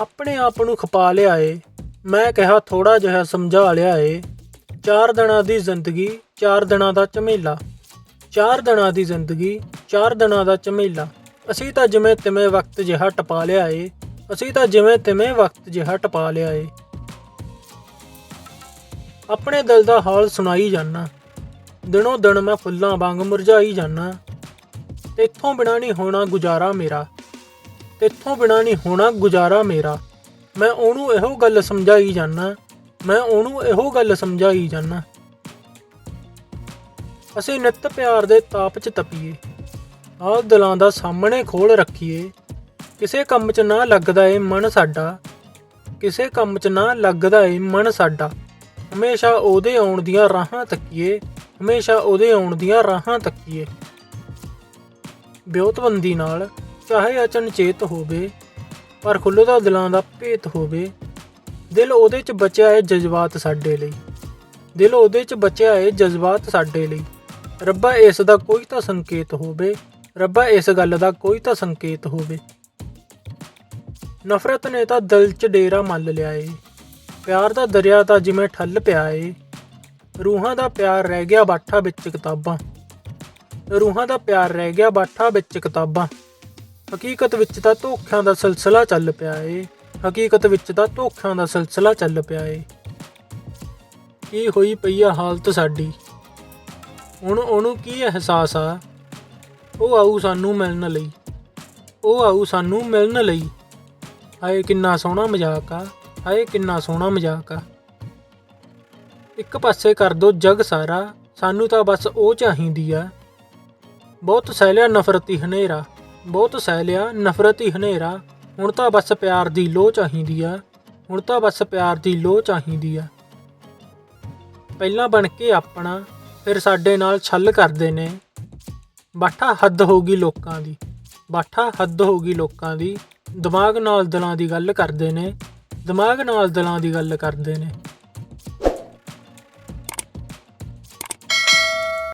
ਆਪਣੇ ਆਪ ਨੂੰ ਖਪਾ ਲਿਆ ਏ। ਮੈਂ ਕਿਹਾ ਥੋੜਾ ਜਿਹਾ ਸਮਝਾ ਲਿਆ ਏ। ਚਾਰ ਦਿਨਾਂ ਦੀ ਜ਼ਿੰਦਗੀ, ਚਾਰ ਦਿਨਾਂ ਦਾ ਝਮੇਲਾ। ਚਾਰ ਦਿਨਾਂ ਦੀ ਜ਼ਿੰਦਗੀ, ਚਾਰ ਦਿਨਾਂ ਦਾ ਝਮੇਲਾ। ਅਸੀਂ ਤਾਂ ਜਿਵੇਂ ਤਿਵੇਂ ਵਕਤ ਜਿਹਾ ਟਪਾ ਲਿਆ ਏ। ਅਸੀਂ ਤਾਂ ਜਿਵੇਂ ਤਿਵੇਂ ਵਕਤ ਜਿਹਾ ਟਪਾ ਲਿਆ ਏ। ਆਪਣੇ ਦਿਲ ਦਾ ਹਾਲ ਸੁਣਾਈ ਜਾਨਾ ਦਿਨੋਂ ਦਿਨ ਮੈਂ ਫੁੱਲਾਂ ਵਾਂਗ ਮੁਰਝਾਈ ਜਾਨਾ ਤੇਥੋਂ ਬਿਨਾ ਨਹੀਂ ਹੋਣਾ ਗੁਜ਼ਾਰਾ ਮੇਰਾ। ਇੱਥੋਂ ਬਿਨਾ ਨਹੀਂ ਹੋਣਾ ਗੁਜ਼ਾਰਾ ਮੇਰਾ। ਮੈਂ ਉਹਨੂੰ ਇਹੋ ਗੱਲ ਸਮਝਾਈ ਜਾਨਾ ਮੈਂ ਉਹਨੂੰ ਇਹੋ ਗੱਲ ਸਮਝਾਈ ਜਾਨਾ ਅਸੀਂ ਨਿੱਤ ਪਿਆਰ ਦੇ ਤਾਪ 'ਚ ਤਪੀਏ, ਆਹ ਦਿਲਾਂ ਦਾ ਸਾਹਮਣੇ ਖੋਲ ਰੱਖੀਏ। ਕਿਸੇ ਕੰਮ 'ਚ ਨਾ ਲੱਗਦਾ ਏ ਮਨ ਸਾਡਾ, ਕਿਸੇ ਕੰਮ 'ਚ ਨਾ ਲੱਗਦਾ ਏ ਮਨ ਸਾਡਾ। ਹਮੇਸ਼ਾ ਉਹਦੇ ਆਉਣ ਦੀਆਂ ਰਾਹਾਂ ਤੱਕੀਏ, ਹਮੇਸ਼ਾ ਉਹਦੇ ਆਉਣ ਦੀਆਂ ਰਾਹਾਂ ਤੱਕੀਏ। ਬਿਉਤਬੰਦੀ ਨਾਲ ਚਾਹੇ ਅਚਨਚੇਤ ਹੋਵੇ, ਪਰ ਖੁੱਲਦਾ ਦਿਲਾਂ ਦਾ ਭੇਤ ਹੋਵੇ, ਦਿਲ ਉਹਦੇ 'ਚ ਬਚਿਆ ਏ ਜਜ਼ਬਾਤ ਸਾਡੇ ਲਈ। ਦਿਲ ਉਹਦੇ 'ਚ ਬਚਿਆ ਏ ਜਜ਼ਬਾਤ ਸਾਡੇ ਲਈ। ਰੱਬਾ ਇਸ ਦਾ ਕੋਈ ਤਾਂ ਸੰਕੇਤ ਹੋਵੇ, ਰੱਬਾ ਇਸ ਗੱਲ ਦਾ ਕੋਈ ਤਾਂ ਸੰਕੇਤ ਹੋਵੇ। ਨਫ਼ਰਤ ਨੇ ਤਾਂ ਦਿਲ 'ਚ ਡੇਰਾ ਮੱਲ ਲਿਆ ਏ। ਪਿਆਰ ਦਾ ਦਰਿਆ ਤਾਂ ਜਿਵੇਂ ਠੱਲ ਪਿਆ ਏ। ਰੂਹਾਂ ਦਾ ਪਿਆਰ ਰਹਿ ਗਿਆ ਬਾਠਾ ਵਿੱਚ ਕਿਤਾਬਾਂ। ਰੂਹਾਂ ਦਾ ਪਿਆਰ ਰਹਿ ਗਿਆ ਬਾਠਾ ਵਿੱਚ ਕਿਤਾਬਾਂ। ਹਕੀਕਤ ਵਿੱਚ ਤਾਂ ਧੋਖਿਆਂ ਦਾ ਸਿਲਸਿਲਾ ਚੱਲ ਪਿਆ ਏ। ਹਕੀਕਤ ਵਿੱਚ ਤਾਂ ਧੋਖਿਆਂ ਦਾ ਸਿਲਸਿਲਾ ਚੱਲ ਪਿਆ ਏ। ਕੀ ਹੋਈ ਪਈ ਆ ਹਾਲਤ ਸਾਡੀ? ਹੁਣ ਉਹਨੂੰ ਕੀ ਅਹਿਸਾਸ ਆ? ਉਹ ਆਊ ਸਾਨੂੰ ਮਿਲਣ ਲਈ। ਉਹ ਆਊ ਸਾਨੂੰ ਮਿਲਣ ਲਈ। ਹਾਏ ਕਿੰਨਾ ਸੋਹਣਾ ਮਜ਼ਾਕ ਆ। ਹਾਏ ਕਿੰਨਾ ਸੋਹਣਾ ਮਜ਼ਾਕ ਆ। ਇੱਕ ਪਾਸੇ ਕਰ ਦੋ ਜਗ ਸਾਰਾ। ਸਾਨੂੰ ਤਾਂ ਬਸ ਉਹ ਚਾਹੀਦੀ ਆ। ਬਹੁਤ ਸਹਿਲਿਆ, ਨਫ਼ਰਤੀ, ਹਨੇਰਾ। ਬਹੁਤ ਸਹਿਲਿਆ ਹੀ ਹਨੇਰਾ। ਹੁਣ ਤਾਂ ਬਸ ਪਿਆਰ ਦੀ ਲੋਹ ਚਾਹੀਦੀ ਆ। ਹੁਣ ਤਾਂ ਬਸ ਪਿਆਰ ਦੀ ਲੋਹ ਚਾਹੀਦੀ ਆ। ਪਹਿਲਾਂ ਬਣ ਕੇ ਆਪਣਾ, ਫਿਰ ਸਾਡੇ ਨਾਲ ਛੱਲ ਕਰਦੇ ਨੇ। ਬਾਠਾ ਹੱਦ ਹੋਗੀ ਲੋਕਾਂ ਦੀ। ਬਾਠਾ ਹੱਦ ਹੋਗੀ ਲੋਕਾਂ ਦੀ। ਦਿਮਾਗ ਨਾਲ ਦਿਲਾਂ ਦੀ ਗੱਲ ਕਰਦੇ ਨੇ। ਦਿਮਾਗ ਨਾਲ ਦਿਲਾਂ ਦੀ ਗੱਲ ਕਰਦੇ ਨੇ।